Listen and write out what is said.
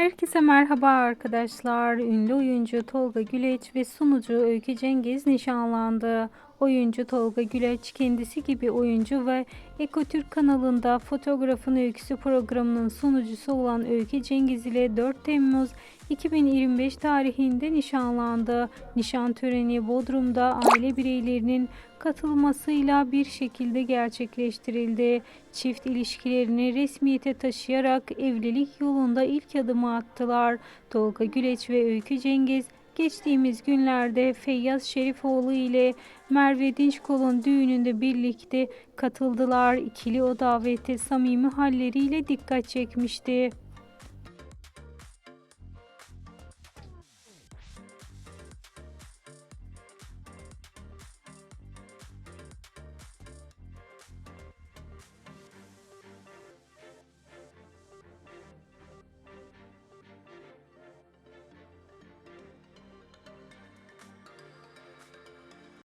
Herkese merhaba arkadaşlar. Ünlü oyuncu Tolga Güleç ve sunucu Öykü Cengiz nişanlandı. Oyuncu Tolga Güleç kendisi gibi oyuncu ve Ekotürk kanalında Fotoğrafın Öyküsü programının sunucusu olan Öykü Cengiz ile 4 Temmuz 2025 tarihinde nişanlandı. Nişan töreni Bodrum'da aile bireylerinin katılmasıyla bir şekilde gerçekleştirildi. Çift ilişkilerini resmiyete taşıyarak evlilik yolunda ilk adımı attılar. Tolga Güleç ve Öykü Cengiz geçtiğimiz günlerde Feyyaz Şerifoğlu ile Merve Dinçkol'un düğününde birlikte katıldılar. İkili o davete samimi halleriyle dikkat çekmişti.